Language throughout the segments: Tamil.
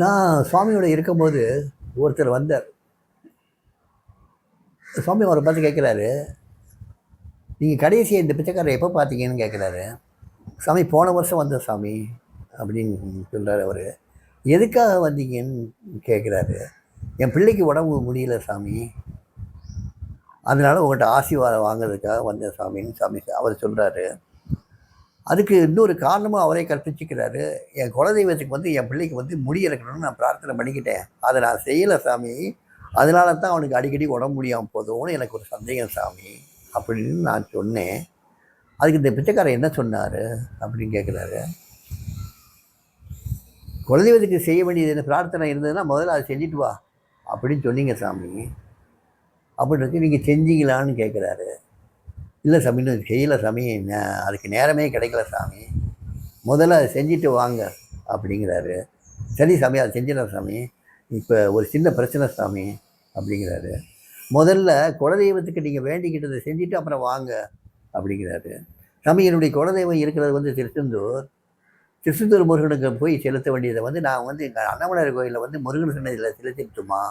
நான் சுவாமியோட இருக்கும்போது ஒருத்தர் வந்தார். சுவாமி அவரை பார்த்து கேட்குறாரு நீங்கள் கடைசியை இந்த பிச்சைக்காரரை எப்போ பார்த்தீங்கன்னு கேட்குறாரு. சாமி போன வருஷம் வந்த சாமி அப்படின்னு சொல்கிறார் அவர். எதுக்காக வந்தீங்கன்னு கேட்குறாரு. என் பிள்ளைக்கு உடம்பு முடியல சாமி. அதனால் உங்கள்கிட்ட ஆசீர்வாதம் வாங்குறதுக்காக வந்தேன் சாமின்னு சாமி அவர் சொல்கிறாரு அதுக்கு இன்னொரு காரணமும் அவரே கற்பிச்சுக்கிறாரு. என் குலதெய்வத்துக்கு வந்து என் பிள்ளைக்கு வந்து முடி இறக்கணும்னு நான் பிரார்த்தனை பண்ணிக்கிட்டேன். அதை நான் செய்யலை சாமி. அதனால தான் அவனுக்கு அடிக்கடி உடம்பு முடியாமல் போதும்னு எனக்கு ஒரு சந்தேகம் சாமி அப்படின்னு நான் சொன்னேன். அதுக்கு இந்த பிச்சைக்காரர் என்ன சொன்னார் அப்படின்னு கேட்குறாரு குலதெய்வத்துக்கு செய்ய வேண்டியது என்ன பிரார்த்தனை இருந்ததுன்னா முதல்ல அதை செஞ்சுட்டு வா அப்படின்னு சொன்னீங்க சாமி. அப்படின்னு நீங்கள் செஞ்சீங்களான்னு கேட்குறாரு இல்லை சாமின்னு இன்னும் செய்யலை சாமி. நே- அதுக்கு நேரமே கிடைக்கல சாமி. முதல்ல அதை செஞ்சுட்டு வாங்க அப்படிங்கிறாரு. சரி சாமி அதை செஞ்சிடலாம் சாமி. இப்போ ஒரு சின்ன பிரச்சனை சாமி அப்படிங்கிறாரு. முதல்ல குலதெய்வத்துக்கு நீங்கள் வேண்டிக்கிட்டதை செஞ்சுட்டு அப்புறம் வாங்க அப்படிங்கிறாரு. சாமி என்னுடைய குலதெய்வம் இருக்கிறது வந்து திருச்செந்தூர். திருச்செந்தூர் முருகனுக்கு போய் செலுத்த வேண்டியதை வந்து நான் வந்து எங்கள் அண்ணாமலையார் கோயிலில் வந்து முருகன் சன்னதியில் செலுத்திட்டுமா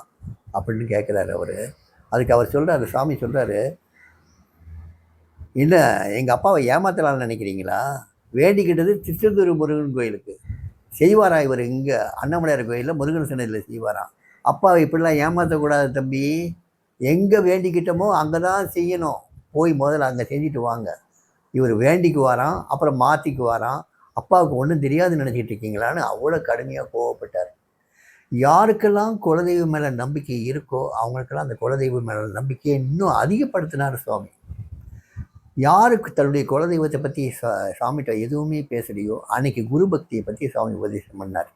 அப்படின்னு கேட்குறாரு அவர். அதுக்கு அவர் சொல்கிறாரு சாமி சொல்கிறாரு இல்லை எங்கள் அப்பாவை ஏமாத்தலாம்னு நினைக்கிறீங்களா? வேண்டிக்கிட்டது திருச்செந்தூர் முருகன் கோயிலுக்கு. செய்வாரா இவர்? இங்கே அண்ணாமலையார் கோயிலில் முருகன் சன்னதியில் செய்வாராம். அப்பாவை இப்படிலாம் ஏமாற்றக்கூடாது தம்பி. எங்கே வேண்டிக்கிட்டோமோ அங்கே தான் செய்யணும். போய் முதல்ல அங்கே செஞ்சுட்டு வாங்க. இவர் வேண்டிக்கு வாராம் அப்புறம் மாற்றிக்கு வாராம் அப்பாவுக்கு ஒன்றும் தெரியாதுன்னு நினச்சிட்டு இருக்கீங்களான்னு அவ்வளோ கடுமையாக கோவப்பட்டார். யாருக்கெல்லாம் குலதெய்வம் மேலே நம்பிக்கை இருக்கோ அவங்களுக்கெல்லாம் அந்த குலதெய்வம் மேலே நம்பிக்கையை இன்னும் அதிகப்படுத்தினார் சுவாமி. யாருக்கு தன்னுடைய குலதெய்வத்தை பற்றி சா சாமிகிட்ட எதுவுமே பேசலையோ அன்னைக்கு குரு பக்தியை பற்றி சாமி உபதேசம் பண்ணார்.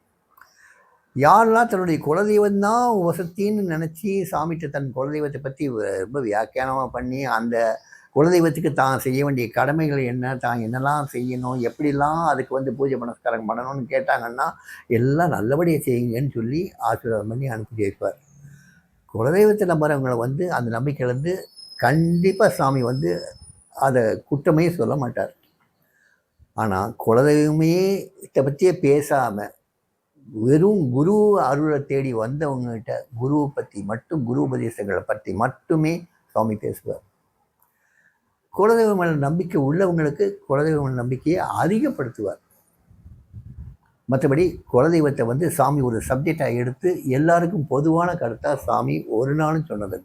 யாரெல்லாம் தன்னுடைய குலதெய்வம் தான் வசத்தின்னு நினச்சி சாமிகிட்ட தன் குலதெய்வத்தை பற்றி ரொம்ப வியாக்கியானமாக பண்ணி அந்த குலதெய்வத்துக்கு தான் செய்ய வேண்டிய கடமைகள் என்ன தான் என்னெல்லாம் செய்யணும் எப்படிலாம் அதுக்கு வந்து பூஜை புனஸ்காரம் பண்ணணும்னு கேட்டாங்கன்னா எல்லாம் நல்லபடியாக செய்யுங்கன்னு சொல்லி ஆசீர்வாதம் பண்ணி அனுப்பி வைப்பார். குலதெய்வத்தை நம்புறவங்களை வந்து அந்த நம்பிக்கையிலேருந்து கண்டிப்பாக சாமி வந்து அதை குற்றமே சொல்ல மாட்டார். ஆனால் குலதெய்வமே இதை பற்றியே பேசாமல் வெறும் குரு அருளை தேடி வந்தவங்ககிட்ட குருவை பற்றி மட்டும் குரு உபதேசங்களை பற்றி மட்டுமே சுவாமி பேசுவார். குலதெய்வ மேல நம்பிக்கை உள்ளவங்களுக்கு குலதெய்வ மேல நம்பிக்கையை அதிகப்படுத்துவார். மற்றபடி குலதெய்வத்தை வந்து சாமி ஒரு சப்ஜெக்டாக எடுத்து எல்லாருக்கும் பொதுவான கருத்தாக சாமி ஒரு நாளும் சொன்னது